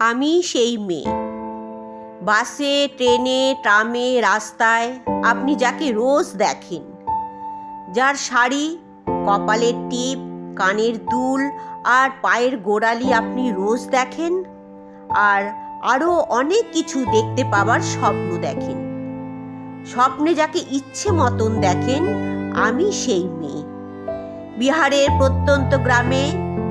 আমি সেই মেয়ে। বাসে, ট্রেনে, ট্রামে, রাস্তায় আপনি যাকে রোজ দেখেন। যার শাড়ি, কপালের টিপ, কানের দুল আর পায়ের গোড়ালি আপনি রোজ দেখেন আর আরও অনেক কিছু দেখতে পাওয়ার স্বপ্ন দেখেন। স্বপ্নে যাকে ইচ্ছে মতন দেখেন, আমি সেই মেয়ে। বিহারের প্রত্যন্ত গ্রামে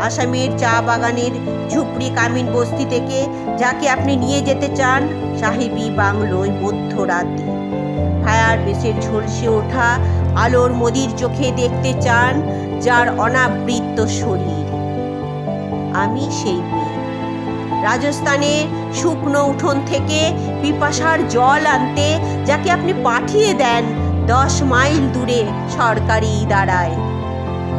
আসামের চা বাগানের ঝুপড়ি কামিন বস্তি থেকে যাকে আপনি নিয়ে যেতে চান, সাহেবি বাংলোয় মধ্যরাতে ফায়ার বেসের ঝলসে ওঠা আলোর মদির চোখে দেখতে চান, যার অনাবৃত্ত শরীর। আমি সেই মেয়ে। রাজস্থানের শুকনো উঠোন থেকে পিপাসার জল আনতে যাকে আপনি পাঠিয়ে দেন, দশ মাইল দূরে সরকারি দাঁড়ায়।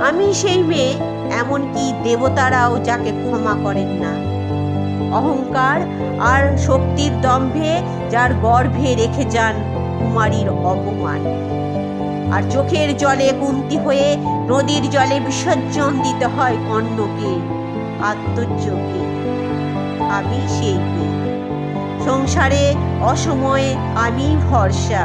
আমি সেই মেয়ে, এমনকি দেবতারাও যাকে ক্ষমা করেন না। অহংকার আর শক্তির দম্ভে যার গর্ভে রেখে যান কুমারীর অপমান। আর চোখের জলে কুন্তি হয়ে নদীর জলে বিসর্জন দিতে হয় কর্ণকে আত্মযোগে আমি সেই মেয়ে। সংসারে অসময়ে আমি ভরসা।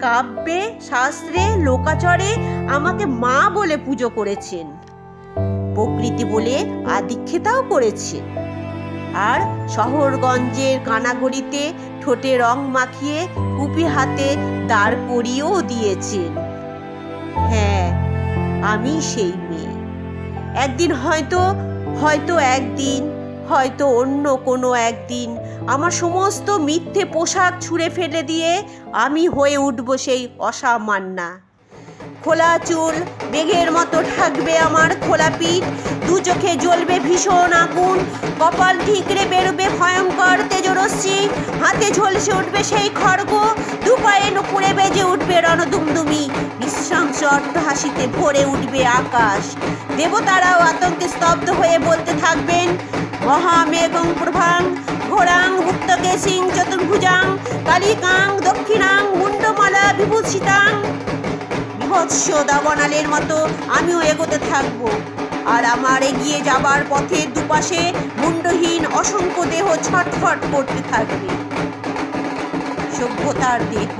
কাব্যে, শাস্ত্রে, লোকাচরে আমাকে মা বলে পুজো করেছেন। প্রকৃতি বলে আদিক্ষেতাও করেছেন। আর শহরগঞ্জের কানাগড়িতে ঠোঁটে রং মাখিয়ে কুপি হাতে দাঁড় করিয়েও দিয়েছেন। হ্যাঁ আমি সেই মেয়ে। একদিন হয়তো হয়তো একদিন হয়তো অন্য কোনো একদিন আমার সমস্ত মিথ্যে পোশাক ছুঁড়ে ফেলে দিয়ে আমি হয়ে উঠব সেই অসামান্যা খোলা চুল, মেঘের মতো থাকবে আমার খোলা পিঠ, দু চোখে জ্বলবে ভীষণ আগুন, কপাল ঠিকরে বেরোবে ভয়ঙ্কর তেজরশ্মি, হাতে ঝলসে উঠবে সেই খড়গ, দু পায়ে নুপুরে বেজে উঠবে রণদুমদুমি, নৃশংস হাসিতে ভরে উঠবে আকাশ। দেবতারাও আতঙ্কে স্তব্ধ হয়ে বলতে থাকবেন মহামেঘং প্রভাং, ঘোরাং মুক্তকে সিং চতুর্ভুজাং, কালিকাং, দক্ষিণাং মুন্ডমালা বিভূষিতাং বিভৎস দাবানালের মতো আমিও এগোতে থাকব। আর আমার এগিয়ে যাবার পথে দুপাশে মুন্ডহীন অসংখ্য দেহ ছটফট করতে থাকবে। সভ্যতার দেহ,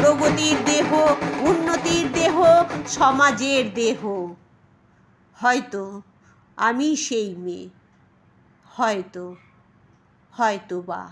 প্রগতির দেহ, উন্নতির দেহ, সমাজের দেহ। হয়তো আমি সেই মেয়ে। হয়তো হয়তো বা